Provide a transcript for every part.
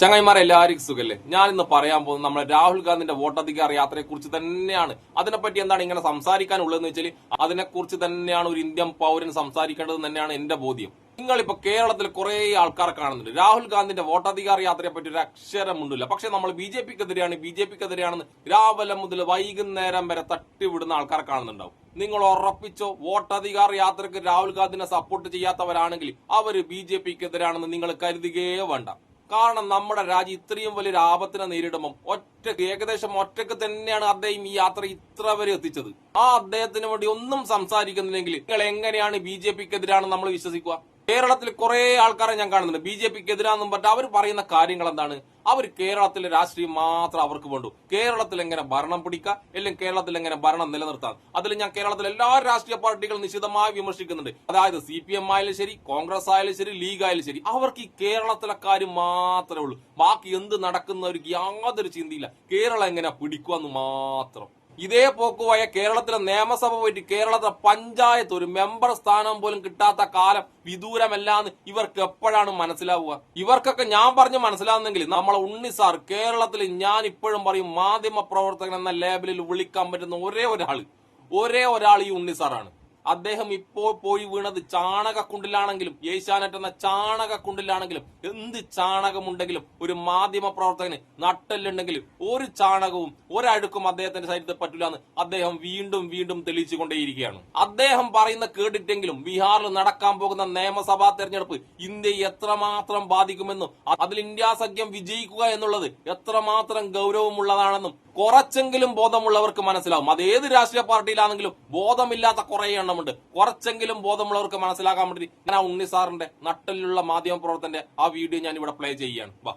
ചങ്ങായിമാരെ എല്ലാവർക്കും സുഖല്ലേ? ഞാൻ ഇന്ന് പറയാൻ പോകുന്നത് നമ്മുടെ രാഹുൽ ഗാന്ധിന്റെ വോട്ടധികാര യാത്രയെ കുറിച്ച് തന്നെയാണ്. അതിനെപ്പറ്റി എന്താണ് ഇങ്ങനെ സംസാരിക്കാനുള്ളതെന്ന് വെച്ചാൽ അതിനെക്കുറിച്ച് തന്നെയാണ് ഒരു ഇന്ത്യൻ പൗരൻ സംസാരിക്കേണ്ടത് തന്നെയാണ് എന്റെ ബോധ്യം. നിങ്ങളിപ്പോ കേരളത്തിൽ കുറെ ആൾക്കാർ കാണുന്നുണ്ട്. രാഹുൽ ഗാന്ധിന്റെ വോട്ടധികാര യാത്രയെ പറ്റി ഒരു അക്ഷരം ഉണ്ടില്ല പക്ഷെ നമ്മൾ ബി ജെ പിക്കെതിരെയാണ് ബി ജെ പിക്കെതിരെയാണെന്ന് രാവിലെ മുതൽ വൈകുന്നേരം വരെ തട്ടിവിടുന്ന ആൾക്കാർ കാണുന്നുണ്ടാവും. നിങ്ങൾ ഉറപ്പിച്ചോ? വോട്ടധികാര യാത്രയ്ക്ക് രാഹുൽ ഗാന്ധിനെ സപ്പോർട്ട് ചെയ്യാത്തവരാണെങ്കിൽ അവർ ബി ജെ പിക്കെതിരാണെന്ന് നിങ്ങൾ കരുതുകയേ വേണ്ട. കാരണം നമ്മുടെ രാജ്യം ഇത്രയും വലിയൊരു ആപത്തിനെ നേരിടുമ്പം ഒറ്റ ഏകദേശം ഒറ്റയ്ക്ക് തന്നെയാണ് അദ്ദേഹം ഈ യാത്ര ഇത്ര വരെ എത്തിച്ചത്. ആ അദ്ദേഹത്തിന് വേണ്ടി ഒന്നും സംസാരിക്കുന്നില്ലെങ്കിൽ നിങ്ങൾ എങ്ങനെയാണ് ബി ജെ പിക്കെതിരാണ് നമ്മൾ വിശ്വസിക്കുക? കേരളത്തിൽ കുറെ ആൾക്കാരെ ഞാൻ കാണുന്നുണ്ട്. ബി ജെ പിക്ക് എതിരാന്നും പറഞ്ഞിട്ട് അവർ പറയുന്ന കാര്യങ്ങൾ എന്താണ് അവർ കേരളത്തിലെ രാഷ്ട്രീയം മാത്രം അവർക്ക് വേണ്ടു. കേരളത്തിൽ എങ്ങനെ ഭരണം പിടിക്കുക അല്ലെങ്കിൽ കേരളത്തിൽ എങ്ങനെ ഭരണം നിലനിർത്താം? അതിൽ ഞാൻ കേരളത്തിലെ എല്ലാ രാഷ്ട്രീയ പാർട്ടികളും നിശിതമായി വിമർശിക്കുന്നുണ്ട്. അതായത് സി പി എം ആയാലും ശരി കോൺഗ്രസ് ആയാലും ശരി ലീഗ് ആയാലും ശരി അവർക്ക് ഈ കേരളത്തിലെ കാര്യം മാത്രമേ ഉള്ളൂ. ബാക്കി എന്ത് നടക്കുന്നവർക്ക് യാതൊരു ചിന്തയില്ല. കേരളം എങ്ങനെ പിടിക്കുക എന്ന് മാത്രം. ഇതേ പോക്കുവായ കേരളത്തിലെ നിയമസഭ പോയിട്ട് കേരളത്തിലെ പഞ്ചായത്ത് ഒരു മെമ്പർ സ്ഥാനം പോലും കിട്ടാത്ത കാലം വിദൂരമല്ലാന്ന് ഇവർക്ക് എപ്പോഴാണ് മനസ്സിലാവുക? ഇവർക്കൊക്കെ ഞാൻ പറഞ്ഞു മനസ്സിലാവുന്നെങ്കിൽ നമ്മളെ ഉണ്ണി സാർ കേരളത്തിൽ ഞാൻ ഇപ്പോഴും പറയും മാധ്യമ പ്രവർത്തകൻ എന്ന ലേബലിൽ വിളിക്കാൻ പറ്റുന്ന ഒരേ ഒരാൾ ഒരേ ഒരാൾ ഈ ഉണ്ണി സാറാണ്. അദ്ദേഹം ഇപ്പോൾ പോയി വീണത് ചാണകക്കുണ്ടിലാണെങ്കിലും ഏഷ്യാനെറ്റ് എന്ന ചാണകക്കുണ്ടിലാണെങ്കിലും എന്ത് ചാണകമുണ്ടെങ്കിലും ഒരു മാധ്യമ പ്രവർത്തകന് നട്ടല്ലുണ്ടെങ്കിലും ഒരു ചാണകവും ഒരഴുക്കും അദ്ദേഹത്തിന്റെ ശരീരത്തിൽ പറ്റില്ല എന്ന് അദ്ദേഹം വീണ്ടും വീണ്ടും തെളിയിച്ചുകൊണ്ടേയിരിക്കുകയാണ്. അദ്ദേഹം പറയുന്ന കേട്ടിട്ടെങ്കിലും ബീഹാറിൽ നടക്കാൻ പോകുന്ന നിയമസഭാ തെരഞ്ഞെടുപ്പ് ഇന്ത്യയെ എത്രമാത്രം ബാധിക്കുമെന്നും അതിൽ ഇന്ത്യ സഖ്യം വിജയിക്കുക എന്നുള്ളത് എത്രമാത്രം ഗൗരവമുള്ളതാണെന്നും കുറച്ചെങ്കിലും ബോധമുള്ളവർക്ക് മനസ്സിലാവും. അത് ഏത് രാഷ്ട്രീയ പാർട്ടിയിലാണെങ്കിലും ബോധമില്ലാത്ത കുറെ എണ്ണമുണ്ട് കുറച്ചെങ്കിലും ബോധമുള്ളവർക്ക് മനസ്സിലാക്കാൻ വേണ്ടി ഞാൻ ആ ഉണ്ണി സാറിന്റെ നട്ടലിലുള്ള മാധ്യമ പ്രവർത്തന്റെ ആ വീഡിയോ ഞാൻ ഇവിടെ പ്ലേ ചെയ്യുകയാണ്. വാ.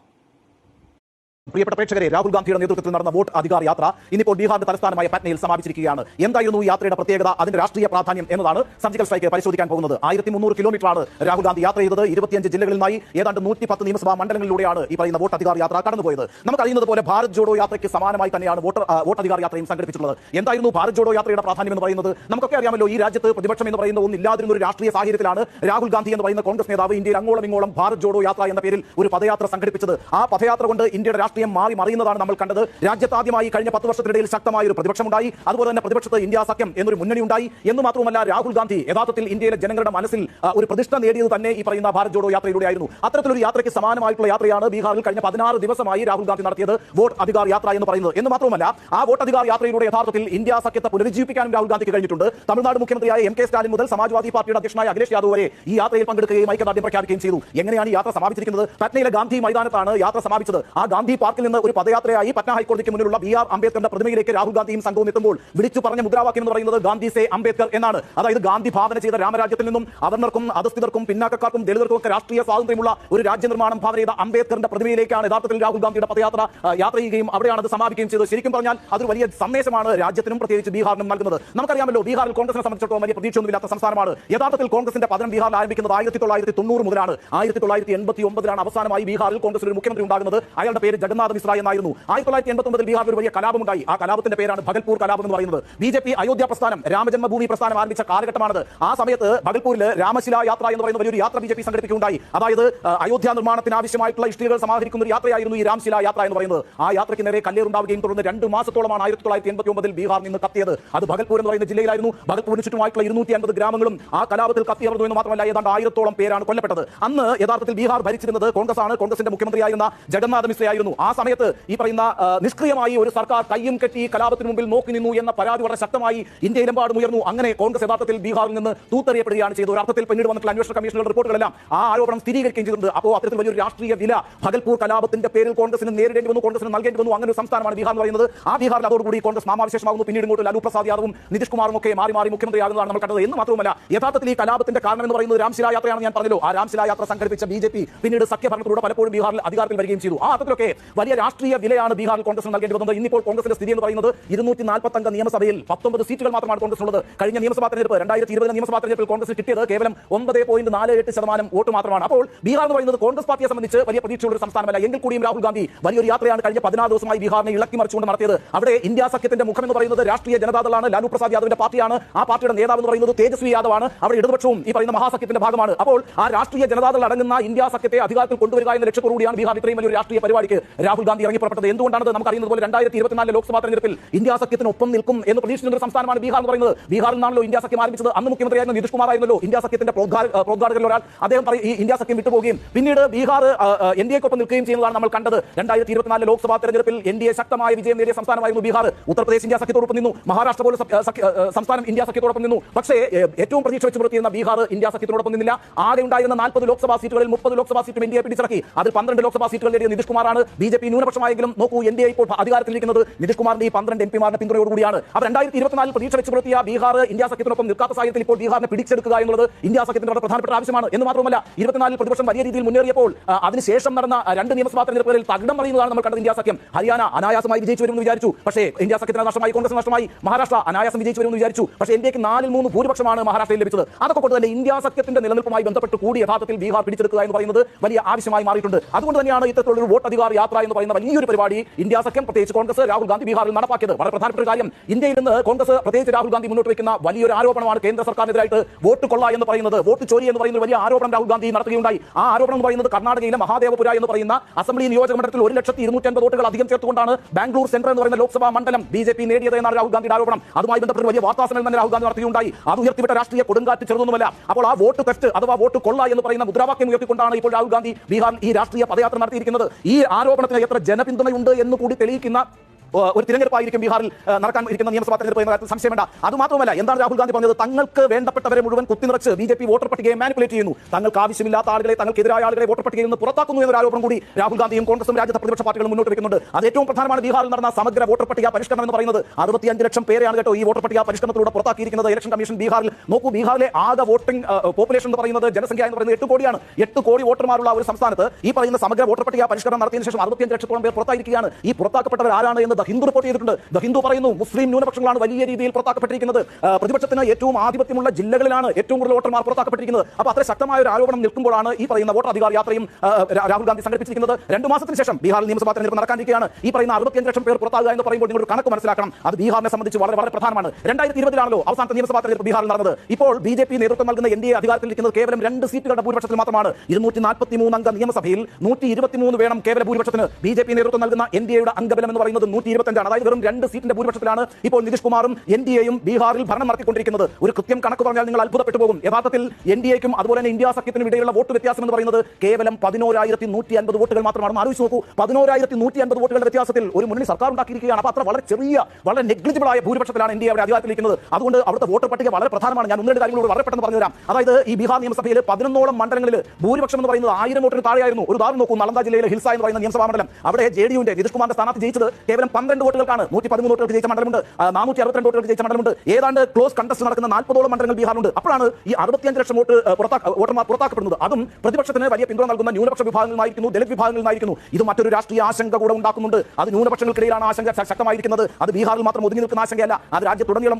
പ്രിയപ്പെട്ട പ്രേക്ഷകരെ രാഹുൽ ഗാന്ധിയുടെ നേതൃത്വത്തിൽ നടന്ന വോട്ട് അധികാർ യാത്ര ഇന്നിപ്പോൾ ബീഹാറിന്റെ തലസ്ഥാനമായ പറ്റ്നയിൽ സമാപിച്ചിരിക്കുകയാണ്. എന്തായിരുന്നു ഈ യാത്രയുടെ പ്രത്യേകത? അതിന്റെ രാഷ്ട്രീയ പ്രാധാന്യം എന്നതാണ് സർജിക്കൽ സ്ട്രൈക്ക് പരിശോധിക്കാൻ പോകുന്നത്. ആയിരത്തി മുന്നൂറ് കിലോമീറ്ററാണ് രാഹുൽ ഗാന്ധി യാത്ര ചെയ്തത്. ഇരുപത്തിയഞ്ച് ജില്ലകളിലായി ഏതാണ്ട് നൂറ്റി പത്ത് നിയമസഭാ മണ്ഡലങ്ങളിലൂടെയാണ് ഈ പറയുന്ന വോട്ട് അധികാർ യാത്ര കടന്നുപോയത്. നമുക്കറിയുന്നത് പോലെ ഭാരത് ജോഡോ യാത്രയ്ക്ക് സമാനമായി തന്നെയാണ് വോട്ട് വോട്ട് അധികാർ യാത്രയും സംഘടിപ്പിച്ചിട്ടുള്ളത്. എന്തായിരുന്നു ഭാരത് ജോഡോ യാത്രയുടെ പ്രാധാന്യം എന്ന് പറയുന്നത്? നമുക്കൊക്കെ അറിയാമല്ലോ ഈ രാജ്യത്ത് പ്രതിപക്ഷം എന്ന് പറയുന്ന ഒന്നില്ലാതിരുന്ന ഒരു രാഷ്ട്രീയ സാഹചര്യത്തിലാണ് രാഹുൽ ഗാന്ധി എന്ന് പറയുന്ന കോൺഗ്രസ് നേതാവ് ഇന്ത്യയിൽ അങ്ങോളം ഇങ്ങോളം ഭാരത് ജോഡോ യാത്ര എന്ന പേരിൽ ഒരു പദയാത്ര സംഘടിപ്പിച്ചത്. ആ പദയാത്ര കൊണ്ട് ഇന്ത്യയുടെ രാഷ്ട്രീയം മാറി മറിയുന്നതാണ് നമ്മൾ കണ്ടത്. രാജ്യത്താദ്യമായി കഴിഞ്ഞ പത്ത് വർഷത്തിനിടയിൽ ശക്തമായ ഒരു പ്രതിപക്ഷമുണ്ടായി. അതുപോലെ തന്നെ പ്രതിപക്ഷത്ത് ഇന്ത്യ സഖ്യം എന്നൊരു മുന്നണി ഉണ്ടായി. എന്ന് മാത്രമല്ല രാഹുൽ ഗാന്ധി യഥാർത്ഥത്തിൽ ഇന്ത്യയിലെ ജനങ്ങളുടെ മനസ്സിൽ ഒരു പ്രതിഷ്ഠ നേടിയത് തന്നെ ഈ പറയുന്ന ഭാരത് ജോഡോ യാത്രയിലൂടെയായിരുന്നു. അത്തരത്തിലൊരു യാത്രയ്ക്ക് സമാനമായിട്ടുള്ള യാത്രയാണ് ബീഹാറിൽ കഴിഞ്ഞ പതിനാറ് ദിവസമായി രാഹുൽ ഗാന്ധി നടത്തിയത് വോട്ട് അധികാർ യാത്ര എന്ന് പറയുന്നത്. എന്ന് മാത്രമല്ല ആ വോട്ട് അധികാർ യാത്രയിലൂടെ യഥാർത്ഥത്തിൽ ഇന്ത്യ സഖ്യത്തെ പുനരുജ്ജീവിപ്പിക്കാനും രാഹുൽ ഗാന്ധിക്ക് കഴിഞ്ഞിട്ടുണ്ട്. തമിഴ്നാട് മുഖ്യമന്ത്രിയായ എം കെ സ്റ്റാലിൻ മുതൽ സമാജ്വാദി പാർട്ടിയുടെ അധ്യക്ഷനായ അഖിലേഷ് യാദവ് വരെ ഈ യാത്രയിൽ പങ്കെടുക്കുകയും ഐക്യദാർഢ്യം പ്രഖ്യാപിക്കുകയും ചെയ്തു. എങ്ങനെയാണ് യാത്ര സമാപിച്ചിരിക്കുന്നത്? പട്നയിലെ ഗാന്ധി മൈതാനത്താണ് യാത്ര സമാപിച്ചത്. ആ ഗാന്ധി പാർക്കിൽ നിന്ന് ഒരു പദയാത്രയായി പറ്റ്ന ഹൈക്കോടതിക്ക് മുന്നിലുള്ള ബി ആർ അംബേദ്കറിന്റെ പ്രതിമയിലേക്ക് രാഹുൽ ഗാന്ധിയും സംഘവും എത്തുമ്പോൾ വിളിച്ചു പറഞ്ഞ മുദ്രാവാക്യം എന്ന് പറയുന്നത് ഗാന്ധി സേ അംബേദ്കർ എന്നാണ്. അതായത് ഗാന്ധി ഭാവന ചെയ്ത രാമരാജ്യത്തിൽ നിന്നും അവർണർക്കും അധസ്ഥിതർക്കും പിന്നാക്കക്കാർക്കും ദളിതർക്കും ഒക്കെ രാഷ്ട്രീയ സ്വാതന്ത്ര്യമുള്ള ഒരു രാജ്യനിർമ്മാണം ഭാവന ചെയ്ത അംബേദ്കറിന്റെ പ്രതിമയിലേക്കാണ് യഥാർത്ഥത്തിൽ രാഹുൽ ഗാന്ധിയുടെ പദയാത്ര യാത്ര ചെയ്യുകയും അവിടെയാണ് അത് സമാപിക്കുകയും ചെയ്തത്. ശരിക്കും പറഞ്ഞാൽ അതൊരു വലിയ സന്ദേശമാണ് രാജ്യത്തിനും പ്രത്യേകിച്ച് ബീഹാറിനും നൽകുന്നത്. നമുക്കറിയാമല്ലോ ബീഹാറിൽ കോൺഗ്രസിനെ സംബന്ധിച്ചിടത്തോളം വലിയ പ്രതീക്ഷയൊന്നുമില്ലാത്ത സംസ്ഥാനമാണ്. യഥാർത്ഥത്തിൽ കോൺഗ്രസിന്റെ പതനം ബീഹാറിൽ ആരംഭിക്കുന്നത് ആയിരത്തി തൊള്ളായിരത്തി തൊണ്ണൂറ് മുതലാണ്. ആയിരത്തി തൊള്ളായിരത്തി എൺപത്തി ഒമ്പതിലാണ് അവസാനമായി ബീഹാറിൽ കോൺഗ്രസ് ഒരു മുഖ്യമന്ത്രി ഉണ്ടാകുന്നത്. അയാളുടെ പേര് ജഗന്നാഥ് മിശ്ര എന്നായിരുന്നു ആയിരത്തി തൊള്ളായിരത്തി എൺപത്തി ഒമ്പതിൽ ബീഹാറിൽ ഒരു വലിയ കലാപമുണ്ടായി. ആ കലാപത്തിന്റെ പേരാണ് ഭഗൽപൂർ കലാപം എന്ന് പറയുന്നത്. ബി ജെ പി അയോധ്യ പ്രസ്ഥാനം രാമജന്മഭൂമി പ്രസ്ഥാനം ആരംഭിച്ച കാലഘട്ടമാണത്. ആ സമയത്ത് ഭഗൽപൂരിൽ രാമശില യാത്ര എന്ന് പറയുന്ന വലിയൊരു യാത്ര ബി ജെ പി സംഘടിപ്പിക്കുകയുണ്ടായി. അതായത് അയോധ്യ നിർമ്മാണത്തിന് ആവശ്യമായിട്ടുള്ള ഇഷ്ടികൾ സമാഹരിക്കുന്ന ഒരു യാത്രയായിരുന്നു ഈ രാംശില യാത്ര എന്ന് പറയുന്നത്. ആ യാത്രയ്ക്ക് നേരെ കല്ലേറുണ്ടാവുകയും തുടർന്ന് രണ്ട് മാസത്തോളമാണ് ആയിരത്തി തൊള്ളായിരത്തി എൺപത്തി ഒമ്പതിൽ ബീഹാർ നിന്ന് കത്തിയത്. അത് ഭഗൽപൂർ എന്ന് പറയുന്ന ജില്ലയിലായിരുന്നു. ഭഗൽപൂരിന് ചുറ്റുമായിട്ടുള്ള ഇരുന്നൂറ്റി അൻപത് ഗ്രാമങ്ങളും ആ കലാപത്തിൽ കത്തിയവർന്നു എന്ന് മാത്രമല്ല ഏതാണ്ട് ആയിരത്തോളം പേരാണ് കൊല്ലപ്പെട്ടത്. അന്ന് യഥാർത്ഥത്തിൽ ബീഹാർ ഭരിച്ചിരുന്നത് കോൺഗ്രസ് ആണ് കോൺഗ്രസിന്റെ മുഖ്യമന്ത്രിയായിരുന്ന ജഗന്നാഥ് മിശ്രയായിരുന്നു. ആ സമയത്ത് ഈ പറയുന്ന നിഷ്ക്രിയമായി ഒരു സർക്കാർ കയ്യും കെട്ടി കലാപത്തിന് മുമ്പിൽ നോക്കി നിന്നു എന്ന പരാതി വളരെ ശക്തമായി ഇന്ത്യയിലെമ്പാടും ഉയർന്നു. അങ്ങനെ കോൺഗ്രസ് യഥാർത്ഥത്തിൽ ബീഹാറിൽ നിന്ന് തൂത്തെറിയപ്പെടുകയാണ് ചെയ്തത്. ഒരു അർത്ഥത്തിൽ പിന്നീട് വന്നിട്ടുള്ള അന്വേഷണ കമ്മീഷനുകളുടെ റിപ്പോർട്ടുകളെല്ലാം ആ ആരോപണം സ്ഥിരീകരിക്കുകയും ചെയ്തിട്ടുണ്ട്. അപ്പോൾ അത്തരത്തിൽ വലിയൊരു രാഷ്ട്രീയ വില ഭഗൽപൂർ കലാപത്തിന്റെ പേരിൽ കോൺഗ്രസിന് നേരിടേണ്ടി വന്നു കോൺഗ്രസിന് നൽകേണ്ടി വന്നു. അങ്ങനെ ഒരു സംസ്ഥാനമാണ് ബീഹാർ എന്ന് പറയുന്നത്. ആ ബീഹാറിൽ അതോടുകൂടി കോൺഗ്രസ് നാമാവിശേഷമാകുന്നു. പിന്നീട് ഇങ്ങോട്ട് ലാലു പ്രസാദ് യാദവും നിതീഷ് കുമാറും ഒക്കെ മാറി മാറി മുഖ്യമന്ത്രിയാകുന്നതാണ് നമ്മൾ കണ്ടത്. എന്ന് മാത്രമല്ല യഥാർത്ഥത്തിൽ ഈ കലാപത്തിന്റെ കാരണം എന്ന് പറയുന്നത് രാംശില യാത്രയാണ് ഞാൻ പറഞ്ഞല്ലോ. ആ രാംശില യാത്ര സംഘടിപ്പിച്ച ബി പിന്നീട് സഖ്യഭരണത്തിലൂടെ പലപ്പോഴും ബീഹാറിൽ അധികാരത്തിൽ വരികയും ചെയ്തു. ആ അർത്ഥത്തിലൊക്കെ വലിയ രാഷ്ട്രീയ വിലയാണ് ബീഹാറിൽ കോൺഗ്രസ് നൽകേണ്ടി വന്നത്. ഇന്നിപ്പോൾ കോൺഗ്രസിന്റെ സ്ഥിതി എന്ന് പറയുന്നത് ഇരുന്നൂറ്റി നാൽപ്പത്തി അംഗ നിയമസഭയിൽ പത്തൊമ്പത് സീറ്റുകൾ മാത്രമാണ് കോൺഗ്രസിനുള്ളത് കഴിഞ്ഞ നിയമസഭാ തെരഞ്ഞെടുപ്പ് രണ്ടായിരത്തി ഇരുപത് നിയമസഭാ തെരഞ്ഞെടുപ്പിൽ കോൺഗ്രസ് കിട്ടിയത് കേവലം ഒമ്പത് പോയിന്റ് നാല് എട്ട് ശതമാനം വോട്ട് മാത്രമാണ്. അപ്പോൾ ബീഹാർ എന്ന് പറയുന്നത് കോൺഗ്രസ് പാർട്ടിയെ സംബന്ധിച്ച് വലിയ പ്രതീക്ഷയുള്ള സംസ്ഥാനമല്ല. എങ്കിൽ കൂടിയും രാഹുൽ ഗാന്ധി വലിയൊരു യാത്രയാണ് കഴിഞ്ഞ പതിനാറ് ദിവസമായി ബീഹാറിനെ ഇളക്കി മറിച്ചുകൊണ്ട് നടത്തിയത്. അവിടെ ഇന്ത്യ സഖ്യത്തിന്റെ മുഖം എന്ന് പറയുന്നത് രാഷ്ട്രീയ ജനതാദളാണ്. ലാലു പ്രസാദ് യാദവിന്റെ പാർട്ടിയാണ്. ആ പാർട്ടിയുടെ നേതാവ് എന്ന് പറയുന്നത് തേജസ്വി യാദവാണ്. അവിടെ ഇടതുപക്ഷവും ഈ പറയുന്ന മഹാസഖ്യത്തിന്റെ ഭാഗമാണ്. അപ്പോൾ ആ രാഷ്ട്രീയ ജനതാദൾ അടങ്ങുന്ന ഇന്ത്യ സഖ്യത്തെ അധികാരത്തിൽ കൊണ്ടുവരിക എന്ന ലക്ഷ്യത്തോടുകൂടിയാണ് ബീഹാർ ഇത്രയും വലിയൊരു രാഷ്ട്രീയ പരിപാടിക്ക് രാഹുൽ ഗാന്ധി ഇറങ്ങി പുറപ്പെട്ടത് എന്തുകൊണ്ടാണ് നമുക്ക് അറിയുന്നത് പോലെ രണ്ടായിരത്തി ഇരുപത്തിനാലിലെ ലോക്സഭാ തെരഞ്ഞെടുപ്പിൽ ഇന്ത്യ സഖ്യത്തിന് ഒപ്പം നിൽക്കും എന്ന് പ്രതീക്ഷിക്കുന്ന സംസ്ഥാനമാണ് ബീഹാർ എന്ന് പറയുന്നത്. ബീഹാറിൽ നിന്നാണല്ലോ ഇന്ത്യ സഖ്യം ആരംഭിച്ചത്. അന്ന് മുഖ്യമന്ത്രിയായിരുന്ന നിതീഷ് കുമാർ ആയിരുന്നല്ലോ ഇന്ത്യ സഖ്യത്തിന്റെ പ്രോദ്ഘാടകരിൽ ഒരാൾ. അദ്ദേഹം പറയും ഈ ഇന്ത്യ സഖ്യം വിട്ടുപോകുകയും പിന്നീട് ബീഹാർ എൻ ഡി എക്കൊപ്പം നിൽക്കുകയും ചെയ്യുന്നതാണ് നമ്മൾ കണ്ടത്. രണ്ടായിരത്തി ഇരുപത്തിനാലിലെ ലോക്സഭാ തെരഞ്ഞെടുപ്പിൽ എൻ ഡി എ ശക്തമായ വിജയം നേടിയ സംസ്ഥാനമായിരുന്നു ബീഹാർ. ഉത്തർപ്രദേശ് ഇന്ത്യ സഖ്യത്തോടൊപ്പം നിന്നു. മഹാരാഷ്ട്ര പോലെ സംസ്ഥാനം ഇന്ത്യ സഖ്യത്തോടൊപ്പം നിന്നു. പക്ഷേ ഏറ്റവും പ്രതീക്ഷ വെച്ച് പുറത്തിയിരുന്ന ബീഹാർ ഇന്ത്യ സഖ്യത്തോടൊപ്പം നിന്നില്ല. ആകെ ഉണ്ടായിരുന്ന നാൽപ്പത് ലോക്സഭാ സീറ്റുകളിൽ മുപ്പത് ലോക്സഭാ സീറ്റും ഇന്ത്യയെ പിടിച്ചിറക്കി അതിൽ പന്ത്രണ്ട് ലോക്സഭാ സീറ്റുകൾ നേടിയ നിതീഷ് കുമാറാണ് ബി ജെ പി ന്യൂനപക്ഷമായെങ്കിലും നോക്കൂ എൻ ഡി എ ഇപ്പോൾ അധികാരത്തിലിരിക്കുന്നത്. നിതീഷ് കുമാറിന്റെ ഈ പന്ത്രണ്ട് എം പിമാരുടെ പിന്തുണയോടുകൂടിയാണ്. അവർ രണ്ടായിരത്തി ഇരുപത്തിനാലിൽ പ്രതീക്ഷ വെച്ച് പുലർത്തിയ ബീഹാർ ഇന്ത്യ സഖ്യത്തിനൊപ്പം നിൽക്കാത്ത സാഹചര്യത്തിൽ ഇപ്പോൾ ബീഹാറിനെ പിടിച്ചെടുക്കുക എന്നുള്ളത് ഇന്ത്യ സഖ്യത്തിന്റെ വളരെ പ്രധാനപ്പെട്ട ആവശ്യമാണ്. എന്ന് മാത്രമല്ല ഇരുപത്തിനാലിൽ പ്രതിപക്ഷം വലിയ രീതിയിൽ മുന്നേറിയപ്പോൾ അതിനുശേഷം നടന്ന രണ്ട് നിയമസഭാ തെരഞ്ഞെടുപ്പുകളിൽ തകിടം മറിയുന്നതാണ് നമ്മൾ കണ്ടത് ഇന്ത്യ സഖ്യം. ഹരിയാന അനായാസമായി വിജയിച്ചു വരുമെന്ന് വിചാരിച്ചു. പക്ഷേ ഇന്ത്യ സഖ്യത്തിന് നഷ്ടമായി കോൺഗ്രസ് നഷ്ടമായി മഹാരാഷ്ട്ര അനായാസം വിജയിച്ചു വരുമെന്ന് വിചാരിച്ചു. പക്ഷേ ഇന്ത്യയ്ക്ക് നാലിൽ മൂന്ന് ഭൂരിപക്ഷമാണ് മഹാരാഷ്ട്രയിൽ ലഭിച്ചത്. അതൊക്കെ കൊണ്ട് തന്നെ ഇന്ത്യ സഖ്യത്തിന്റെ നിലനിൽപ്പുമായി ബന്ധപ്പെട്ട് കൂടി യഥാർത്ഥത്തിൽ ബീഹാർ പിടിച്ചെടുക്കുക എന്ന് പറയുന്നത് വലിയ ആവശ്യമായി മാറിയിട്ടുണ്ട്. അതുകൊണ്ട് തന്നെയാണ് ഇത്തരത്തിലുള്ള വോട്ട് അധികാർ യാത്ര എന്ന് പറയുന്ന വലിയൊരു പരിപാടി ഇന്ത്യ സഖ്യം പ്രത്യേകിച്ച് കോൺഗ്രസ് രാഹുൽ ഗാന്ധി ബീഹാറിൽ നടപ്പാക്കിയത്. വളരെ പ്രധാനപ്പെട്ട കാര്യം. ഇന്ത്യയിൽ നിന്ന് കോൺഗ്രസ് പ്രത്യേകിച്ച് രാഹുൽ ഗാന്ധി മുന്നോട്ട് വയ്ക്കുന്ന വലിയൊരു ആരോപണമാണ് കേന്ദ്ര സർക്കാരിനെതിരായിട്ട് വോട്ട് കൊള്ള എന്ന് പറയുന്നത്. വോട്ട് ചോരി എന്ന് പറയുന്ന വലിയ ആരോപണം രാഹുൽ ഗാന്ധി നടത്തുകയുണ്ടായി. ആ ആരോപണം എന്ന് പറയുന്നത് കർണാടകയിലെ മഹാദേവപുര എന്ന് പറയുന്ന അസംബ്ലി നിയോജക മണ്ഡലത്തിൽ ഒരു ലക്ഷത്തി ഇരുന്നൂറ്റി അൻപത് വോട്ടുകൾ അധികം ചേർത്തുകൊണ്ടാണ് ബാംഗ്ലൂർ സെൻട്രൽ എന്ന് പറയുന്ന ലോക്സഭാ മണ്ഡലം ബി ജെ പി നേടിയത് എന്നാണ് രാഹുൽ ഗാന്ധിയുടെ ആരോപണം. അതുമായി ബന്ധപ്പെട്ട് വലിയ വാർത്താസമ്മേളനം തന്നെ രാഹുൽ ഗാന്ധി നടത്തിയുണ്ടായി അത് ഉയർത്തിവിട്ട രാഷ്ട്രീയ കൊടുങ്കാറ്റ് ചെറുതൊന്നുമല്ല. അപ്പോൾ ആ വോട്ട് തെറ്റ് അഥവാ വോട്ട് കൊള്ള എന്ന് പറയുന്ന മുദ്രാവാക്യം ഉയർത്തിക്കൊണ്ടാണ് ഇപ്പോൾ രാഹുൽ ഗാന്ധി ബീഹാറിൽ ഈ രാഷ്ട്രീയ പദയാത്ര നടത്തിയിരിക്കുന്നത്. ഈ ആരോപണത്തിന് എത്ര ജനപിന്തുണയുണ്ട് എന്ന് കൂടി തെളിയിക്കുന്ന ഒരു തിരഞ്ഞെടുപ്പായിരിക്കും ബീഹാറിൽ നടക്കാൻ ഇരിക്കുന്ന നിയമസഭാ തെരഞ്ഞെടുപ്പ് എന്ന കാര്യത്തിൽ സംശയം വേണ്ട അത് മാത്രമല്ല എന്താണ് രാഹുൽ ഗാന്ധി പറഞ്ഞത്? തങ്ങൾക്ക് വേണ്ടപ്പെട്ടവരെ മുഴുവൻ കുത്തിനിറച്ച് ബി ജെ പി വോട്ടർ പട്ടികയെ മാനിപ്പുലേറ്റ് ചെയ്യുന്നു. തങ്ങൾക്ക് ആവശ്യമില്ലാത്ത ആളുകളെ തങ്ങൾക്കെതിരായ ആളുകളെ വോട്ടർ പട്ടികയിൽ നിന്ന് പുറത്താക്കുന്നു എന്നൊരു ആരോപണം കൂടി രാഹുൽ ഗാന്ധിയും കോൺഗ്രസും രാജ്യത്തെ പ്രതിപക്ഷ പാർട്ടികളും മുന്നോട്ട് വെക്കുന്നുണ്ട്. അത് ഏറ്റവും പ്രധാനമാണ് ബീഹാറിൽ നടന്ന സമഗ്ര വോട്ടർ പട്ടിക പരിഷ്കരണം എന്ന് പറയുന്നത്. അറുപത്തിയഞ്ച് ലക്ഷം പേരെയാണ് കേട്ടോ ഈ വോട്ടർ പട്ടിക പരിഷ്കരണത്തിലൂടെ പുറത്താക്കിയിരിക്കുന്നത്. ഇലക്ഷൻ കമ്മീഷൻ ബീഹാറിൽ നോക്കൂ ബീഹാറിലെ ആകെ വോട്ടിംഗ് പോപ്പുലേഷൻ എന്ന് പറയുന്നത് ജനസംഖ്യ എന്ന് പറയുന്നത് എട്ട് കോടിയാണ്. എട്ട് കോടി വോട്ടർമാരുള്ള ഒരു സംസ്ഥാനത്ത് ഈ പറയുന്ന സമഗ്ര വോട്ടർ പട്ടിക പരിഷ്കരണം നടത്തിയതിനു ശേഷം അറുപത്തിയഞ്ച് ലക്ഷത്തോളം പേർ പുറത്തായിരിക്കുകയാണ്. ഈ പുറത്താക്കപ്പെട്ടവർ ആരാണ് എന്ന് ദ ഹിന്ദു റിപ്പോർട്ട് ചെയ്തിട്ടുണ്ട്. ദ ഹിന്ദു പറയുന്നു മുസ്ലിം ന്യൂനപക്ഷങ്ങളാണ് വലിയ രീതിയിൽ പുറത്താക്കപ്പെട്ടിരിക്കുന്നത്. പ്രതിപക്ഷത്തിന് ഏറ്റവും ആധിപത്യമുള്ള ജില്ലകളിലാണ് ഏറ്റവും കൂടുതൽ വോട്ടർമാർ പുറത്താക്കപ്പെട്ടിരിക്കുന്നത്. അപ്പോൾ അത്ര ശക്തമായ ഒരു ആരോപണം നിൽക്കുമ്പോഴാണ് ഈ പറയുന്ന വോട്ടർ അധികാര യാത്രയും രാഹുൽ ഗാന്ധി സംഘടിപ്പിച്ചിരിക്കുന്നത്. രണ്ട് മാസത്തിന് ശേഷം ബീഹാറിൽ നിയമസഭാ തെരഞ്ഞെടുപ്പ് നടക്കാനിരിക്കുകയാണ്. ഈ പറയുന്ന അറുപത്തിയഞ്ച് ലക്ഷം പേർ പുറത്താകുക എന്ന് പറയുമ്പോൾ നിങ്ങൾ കണക്ക് മനസ്സിലാക്കണം. അത് ബീഹാറിനെ സംബന്ധിച്ച് വളരെ വളരെ പ്രധാനമാണ്. രണ്ടായിരത്തി ഇരുപതിലാണല്ലോ അവസാനത്തെ നിയമസഭാ തെരഞ്ഞെടുപ്പ് ബീഹാറിൽ നടന്നത്. ഇപ്പോൾ ബി ജെ പി നേതൃത്വം നൽകുന്ന എൻ ഡി എ അധികാരത്തിലിരിക്കുന്നത് കേവലം രണ്ട് സീറ്റുകളുടെ ഭൂരിപക്ഷത്തിൽ മാത്രമാണ്. ഇരുന്നൂറ്റി നാൽപ്പത്തി മൂന്ന് അംഗ നിയമസഭയിൽ നൂറ്റി ഇരുപത്തിമൂന്ന് വേണം കേവല ഭൂരിപക്ഷത്തിന്. ബി ജെ പി നേതൃത്വം നൽകുന്ന എൻ ഡി എയുടെ അംഗബലം എന്ന് പറയുന്നത് നൂറ്റി ഇരുപത്തഞ്ചാണ് അതായത് വെറും രണ്ട് സീറ്റിന്റെ ഭൂരിപക്ഷത്തിലാണ് ഇപ്പോൾ നിതീഷ് കുമാറും എൻ ഡി എയും ബീഹാറിൽ ഭരണം നടത്തിക്കൊണ്ടിരിക്കുന്നത്. ഒരു കൃത്യം കണക്ക് പറഞ്ഞാൽ നിങ്ങൾ അത്ഭുതപ്പെട്ടു പോകും. യഥാർത്ഥത്തിൽ എൻ ഡി എക്കും അതുപോലെ തന്നെ ഇന്ത്യ സഖ്യത്തിനും ഇടയിലുള്ള വോട്ട് വ്യത്യാസം എന്ന് പറയുന്നത് കേവലം പതിനോരായിരത്തി നൂറ്റി അൻപത് വോട്ടുകൾ മാത്രമാണ്. ആലോചിച്ച് നോക്കൂ പതിനോരായിരത്തി നൂറ്റി അൻപത് വോട്ടുകളുടെ വ്യത്യാസത്തിൽ ഒരു മുന്നണി സർക്കാർ ഉണ്ടാക്കിയിരിക്കുകയാണ്. അപ്പോൾ അത്ര വളരെ ചെറിയ വളരെ നെഗ്ലിജിബിൾ ആയ ഭൂരിപക്ഷത്തിലാണ് ഇന്ത്യ അവിടെ അധികാരത്തിലിരിക്കുന്നത്. അതുകൊണ്ട് അവിടുത്തെ വോട്ടർ പട്ടിക വളരെ പ്രധാനമാണ്. ഞാൻ ഒന്നിന്റെ കാര്യങ്ങളോട് വളരെ പെട്ടെന്ന് പറഞ്ഞുതരാം. അതായത് ഈ ബീഹാർ നിയമസഭയിൽ പതിനൊന്നോളം മണ്ഡലങ്ങളിൽ ഭൂരിപക്ഷം എന്ന് പറയുന്നത് ആയിരം വോട്ടിന് താഴെയായിരുന്നു. ഒരു ഉദാഹരണം നോക്കൂ നളന്ദ ജില്ലയിലെ ഹിൽസ എന്ന് പറയുന്ന നിയമസഭാ മണ്ഡലം. അവിടെ ജെ ഡി നിതീഷ് കുമാറിന്റെ സ്ഥാനാർത്ഥി ജയിച്ചത് കേവലം പന്ത്രണ്ട് വോട്ടുകൾക്കാണ് നൂറ്റി പതിമൂന്ന് വോട്ടുകൾക്ക് ജയിച്ച മണ്ഡലമുണ്ട്. നാനൂറ്റി അറുപത്തിരണ്ട് വോട്ടുകൾക്ക് ജയിച്ച മണ്ഡലമുണ്ട്. ഏതാണ്ട് ക്ലോസ് കണ്ടസ്റ്റ് നടക്കുന്ന നാൽപ്പതോളം മണ്ഡലങ്ങൾ ബീഹാറുണ്ട് അപ്പോഴാണ് ഈ അറുപത്തിയഞ്ച് ലക്ഷം വോട്ട് വോട്ടർമാർ പുറത്താക്കപ്പെടുന്നത്. അതും പ്രതിപക്ഷത്തിന് വലിയ പിന്തുണ നൽകുന്ന ന്യൂനപക്ഷ വിഭാഗങ്ങളായിരിക്കുന്നു ദലിത് വിഭാഗങ്ങളായിരിക്കുന്നു ഇത് മറ്റൊരു രാഷ്ട്രീയ ആശങ്ക കൂടെ ഉണ്ടാക്കുന്നുണ്ട്. അത് ന്യൂനപക്ഷങ്ങൾക്കിടയിലാണ് ആശങ്ക ശക്തമായിരിക്കുന്നത്. അത് ബീഹാറിൽ മാത്രം ഒതുങ്ങി നിൽക്കുന്ന ആശങ്കയല്ല. അത് രാജ്യത്തുടനീളം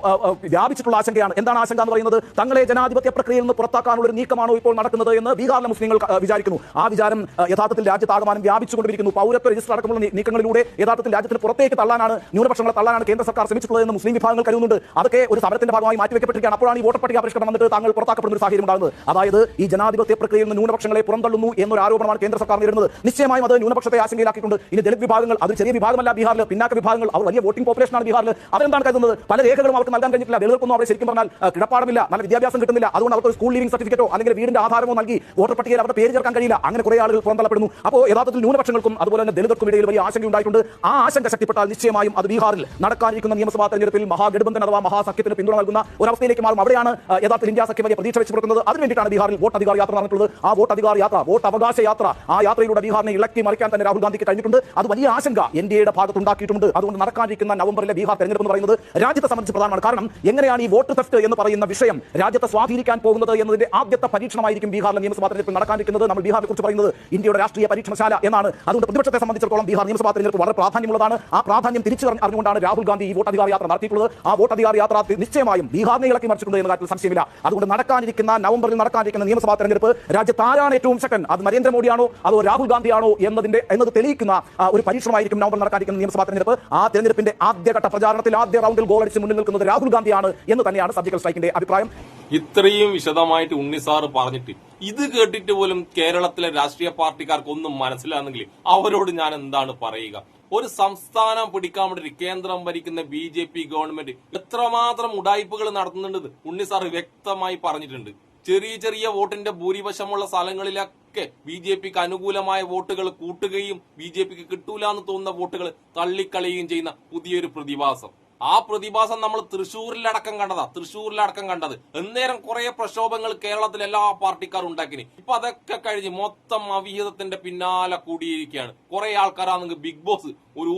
വ്യാപിച്ചിട്ടുള്ള ആശങ്കയാണ്. എന്താണ് ആശങ്ക എന്ന് പറയുന്നത്? തങ്ങളെ ജനാധിപത്യ പ്രക്രിയയിൽ നിന്ന് പുറത്താക്കാനുള്ള ഒരു നീക്കമാണോ ഇപ്പോൾ നടക്കുന്നത് എന്ന് ബീഹാറിലെ മുസ്ലിങ്ങൾ വിചാരിക്കുന്നു. ആ വിചാരം യഥാർത്ഥത്തിൽ രാജ്യത്താകമാനം വ്യാപിച്ചുകൊണ്ടിരിക്കുന്നു. പൗരത്വ രജിസ്റ്റർ അടക്കമുള്ള നീക്കങ്ങളിലൂടെ യഥാർത്ഥത്തിൽ രാജ്യത്തിന് പുറത്തേക്ക് തള്ളാനാണ് ന്യൂനപക്ഷങ്ങളെ തള്ളാനാണ് കേന്ദ്ര സർക്കാർ ശ്രമിച്ചിട്ടുള്ളത് എന്ന് മുസ്ലിം വിഭാഗങ്ങൾ കരുതുന്നുണ്ട്. അതൊക്കെ ഒരു സമരത്തിന്റെ ഭാഗമായി മാറ്റിവെക്കപ്പെട്ടിരിക്കുകയാണ്. അപ്പോഴാണ് ഈ വോട്ടർ പട്ടിക പരിഷ്കരണം വന്നിട്ട് താങ്കൾ പുറത്താക്കപ്പെടുന്ന ഒരു സാഹചര്യം ഉണ്ടാകുന്നത്. അതായത് ഈ ജനാധിപത്യ പ്രക്രിയയിൽ നിന്ന് ന്യൂനപക്ഷങ്ങളെ പുറന്തള്ളുന്നു എന്നൊരു ആരോപണമാണ് കേന്ദ്ര സർക്കാർ നേരിടുന്നത് നിശ്ചയമായും അത് ന്യൂനപക്ഷത്തെ ആശങ്കയിലാക്കിയിട്ടുണ്ട്. ഇനി ദളിത് വിഭാഗങ്ങൾ അത് ചെറിയ വിഭാഗമല്ല ബീഹാറിൽ പിന്നാക്ക വിഭാഗങ്ങൾ അവർ വലിയ വോട്ടിംഗ് പോപ്പുലേഷനാണ് ബീഹാറിൽ അവരെന്താണ് കരുതുന്നത്? പല രേഖകളും അവർക്ക് നൽകാൻ കഴിഞ്ഞിട്ടില്ല. ദളിതർക്കൊന്നും അവരെ ശരിക്കും പറഞ്ഞാൽ കിടപ്പാടമില്ല. നല്ല വിദ്യാഭ്യാസം കിട്ടുന്നില്ല. അതുകൊണ്ട് അവർക്ക് സ്കൂൾ ലീവിംഗ് സർട്ടിഫിക്കറ്റോ അല്ലെങ്കിൽ വീടിന്റെ ആധാരമോ നൽകി വോട്ടർ പട്ടികയിൽ അവരുടെ പേര് ചേർക്കാൻ കഴിയില്ല. അങ്ങനെ കുറെ ആളുകൾ പുറന്തള്ളപ്പെടുന്നു. അപ്പോൾ യഥാർത്ഥത്തിൽ ന്യൂനപക്ഷങ്ങൾക്കും അതുപോലെ തന്നെ ദളിതർക്കും ഇടയിൽ വലിയ ആശങ്ക ഉണ്ടായിട്ടുണ്ട് ആ ആശങ്ക ശക്തിപ്പെട്ട നഷ്ടപ്പെട്ടാൽ നിശ്ചയമായും അത് ബീഹാറിൽ നടക്കാനിരിക്കുന്ന നിയമസഭാ തെരഞ്ഞെടുപ്പിൽ മഹാഗഠബന്ധൻ അഥവാ മഹാസഖ്യത്തിന് പിന്തുണ നൽകുന്ന ഒരവസ്ഥയിലേക്ക് മാറും. അവിടെയാണ് യഥാർത്ഥ ഇന്ത്യ സഖ്യം വലിയ പ്രതീക്ഷ വെച്ച് പുറത്തുന്നത് അതിനുവേണ്ടിയിട്ടാണ് ബീഹാറിൽ വോട്ട് അധികാര യാത്ര നടന്നിട്ടുള്ളത്. ആ വോട്ട് അധികാര യാത്ര വോട്ട് അവകാശ യാത്ര ആ യാത്രയിലൂടെ ബീഹാറിനെ ഇളക്കി മറിക്കാൻ തന്നെ രാഹുൽ ഗാന്ധിക്ക് കഴിഞ്ഞിട്ടുണ്ട്. അത് വലിയ ആശങ്ക എൻ ഡി എയുടെ ഭാഗത്ത് ഉണ്ടാക്കിയിട്ടുണ്ട് അതുകൊണ്ട് നടക്കാനിരിക്കുന്ന നവംബറിലെ ബീഹാർ തെരഞ്ഞെടുപ്പ് എന്ന് പറയുന്നത് രാജ്യത്തെ സംബന്ധിച്ച് പ്രധാനമാണ്. കാരണം എങ്ങനെയാണ് ഈ വോട്ട് തെഫ്റ്റ് എന്ന് പറയുന്ന വിഷയം രാജ്യത്തെ സ്വാധീനിക്കാൻ പോകുന്നത് എന്നതിന്റെ ആദ്യത്തെ പരീക്ഷണമായിരിക്കും ബീഹാറിലെ നിയമസഭാ തെരഞ്ഞെടുപ്പ് നടക്കാനിരിക്കുന്നത്. നമ്മൾ ബീഹാറിനെ കുറിച്ച് പറയുന്നത് ഇന്ത്യയുടെ രാഷ്ട്രീയ പരീക്ഷണശാല എന്നാണ്. അതുകൊണ്ട് പ്രതിപക്ഷത്തെ സംബന്ധിച്ചിടത്തോളം ബീഹാർ നിയമസഭാ തെരഞ്ഞെടുപ്പ് വളരെ പ്രാധാന്യമുള്ളതാണ്. ആ പ്രാധാന്യം തിരിച്ചു അറിഞ്ഞുകൊണ്ടാണ് രാഹുൽ ഗാന്ധി ഈ വോട്ട് അധികാര യാത്ര നടത്തിയിട്ടുള്ളത്. ആ വോട്ട് അധികാര യാത്ര നിശ്ചയമായും ബീഹാറിനെ ഇളക്കി മറിച്ചിട്ടുണ്ട് എന്ന കാര്യത്തിൽ സംശയമില്ല. അതുകൊണ്ട് നടക്കാനിരിക്കുന്ന നവംബറിൽ നടക്കാനിരിക്കുന്ന നിയമസഭാ തെരഞ്ഞെടുപ്പ് രാജ്യത്ത് ആരാണ് ഏറ്റവും ശക്തൻ? അത് നരേന്ദ്രമോദിയാണോ? അതോ രാഹുൽ ഗാന്ധിയാണോ എന്നതിന്റെ എന്നത് തെളിയിക്കുന്ന ഒരു പരീക്ഷണമായിരിക്കും നവംബർ നടക്കാനിരിക്കുന്ന നിയമസഭാ തെരഞ്ഞെടുപ്പ്. ആ തെരഞ്ഞെടുപ്പിന്റെ ആദ്യഘട്ട പ്രചാരണത്തിൽ ആദ്യ റൗണ്ടിൽ ഗോൾ അടിച്ച് മുന്നിൽ നിൽക്കുന്നത് രാഹുൽ ഗാന്ധിയാണ് എന്ന് തന്നെയാണ് സർജിക്കൽ സ്ട്രൈക്കിന്റെ അഭിപ്രായം. ഇത്രയും വിശദമായിട്ട് ഉണ്ണിസാറ് പറഞ്ഞിട്ട് ഇത് കേട്ടിട്ട് പോലും കേരളത്തിലെ രാഷ്ട്രീയ പാർട്ടിക്കാർക്ക് ഒന്നും മനസ്സിലാകുന്നെങ്കിൽ അവരോട് ഞാൻ എന്താണ് പറയുക? ഒരു സംസ്ഥാനം പിടിക്കാൻ വേണ്ടി കേന്ദ്രം ഭരിക്കുന്ന ബി ജെ പി ഗവൺമെന്റ് എത്രമാത്രം ഉടായ്പകൾ നടത്തുന്നുണ്ട് ഉണ്ണിസാർ വ്യക്തമായി പറഞ്ഞിട്ടുണ്ട്. ചെറിയ ചെറിയ വോട്ടിന്റെ ഭൂരിപക്ഷമുള്ള സ്ഥലങ്ങളിലൊക്കെ ബി ജെ പിക്ക് അനുകൂലമായ വോട്ടുകൾ കൂട്ടുകയും ബി ജെ പിക്ക് കിട്ടൂല എന്ന് തോന്നുന്ന വോട്ടുകൾ തള്ളിക്കളയുകയും ചെയ്യുന്ന പുതിയൊരു പ്രതിഭാസം. ആ പ്രതിഭാസം നമ്മൾ തൃശ്ശൂരിലടക്കം കണ്ടതാ തൃശ്ശൂരിലടക്കം കണ്ടത്. എന്നേരം കുറെ പ്രക്ഷോഭങ്ങൾ കേരളത്തിൽ എല്ലാ പാർട്ടിക്കാരും ഉണ്ടാക്കിനി. ഇപ്പൊ അതൊക്കെ കഴിഞ്ഞ് മൊത്തം അവിഹിതത്തിന്റെ പിന്നാലെ കൂടിയിരിക്കുകയാണ്. കുറെ ആൾക്കാരാണെങ്കിൽ ബിഗ് ബോസ് ഒരു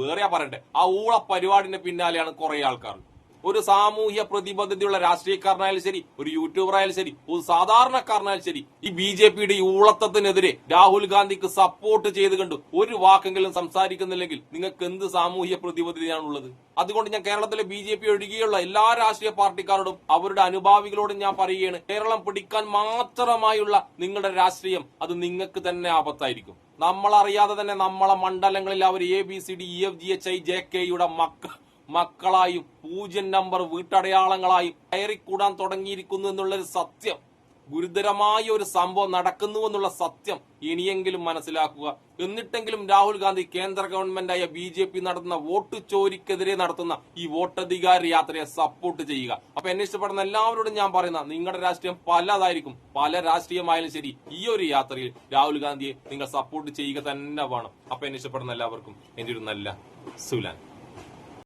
വേറെയാ പറയട്ടെ ആ ഊള പരിപാടിന്റെ പിന്നാലെയാണ് കുറെ ആൾക്കാർ. ഒരു സാമൂഹ്യ പ്രതിബദ്ധതയുള്ള രാഷ്ട്രീയക്കാരനായാലും ശരി ഒരു യൂട്യൂബർ ആയാലും ശരി ഒരു സാധാരണക്കാരനായാലും ശരി ഈ ബി ജെ പിയുടെ ഈ ഊളത്തത്തിനെതിരെ രാഹുൽ ഗാന്ധിക്ക് സപ്പോർട്ട് ചെയ്ത് കണ്ട് ഒരു വാക്കെങ്കിലും സംസാരിക്കുന്നില്ലെങ്കിൽ നിങ്ങൾക്ക് എന്ത് സാമൂഹ്യ പ്രതിബദ്ധതയാണുള്ളത്? അതുകൊണ്ട് ഞാൻ കേരളത്തിലെ ബി ജെ പി ഒഴികെയുള്ള എല്ലാ രാഷ്ട്രീയ പാർട്ടിക്കാരോടും അവരുടെ അനുഭാവികളോടും ഞാൻ പറയുകയാണ് കേരളം പിടിക്കാൻ മാത്രമായുള്ള നിങ്ങളുടെ രാഷ്ട്രീയം അത് നിങ്ങൾക്ക് തന്നെ ആപത്തായിരിക്കും. നമ്മളറിയാതെ തന്നെ നമ്മളെ മണ്ഡലങ്ങളിൽ അവർ A B C D E F G H I J കെയുടെ മക്ക മക്കളായും പൂജ്യം നമ്പർ വീട്ടടയാളങ്ങളായും കയറിക്കൂടാൻ തുടങ്ങിയിരിക്കുന്നു എന്നുള്ളൊരു സത്യം. ഗുരുതരമായ ഒരു സംഭവം നടക്കുന്നു എന്നുള്ള സത്യം ഇനിയെങ്കിലും മനസ്സിലാക്കുക. എന്നിട്ടെങ്കിലും രാഹുൽ ഗാന്ധി കേന്ദ്ര ഗവൺമെന്റായ ബി ജെ പി നടത്തുന്ന വോട്ട് ചോരിക്കെതിരെ നടത്തുന്ന ഈ വോട്ടധികാര യാത്രയെ സപ്പോർട്ട് ചെയ്യുക. അപ്പൊ എന്നെ ഇഷ്ടപ്പെടുന്ന എല്ലാവരോടും ഞാൻ പറയുന്ന നിങ്ങളുടെ രാഷ്ട്രീയം പലതായിരിക്കും. പല രാഷ്ട്രീയമായാലും ശരി ഈ ഒരു യാത്രയിൽ രാഹുൽ ഗാന്ധിയെ നിങ്ങൾ സപ്പോർട്ട് ചെയ്യുക തന്നെ വേണം. അപ്പൊ എന്നെ ഇഷ്ടപ്പെടുന്ന എല്ലാവർക്കും എന്റെ ഒരു നല്ല സുലാൻ.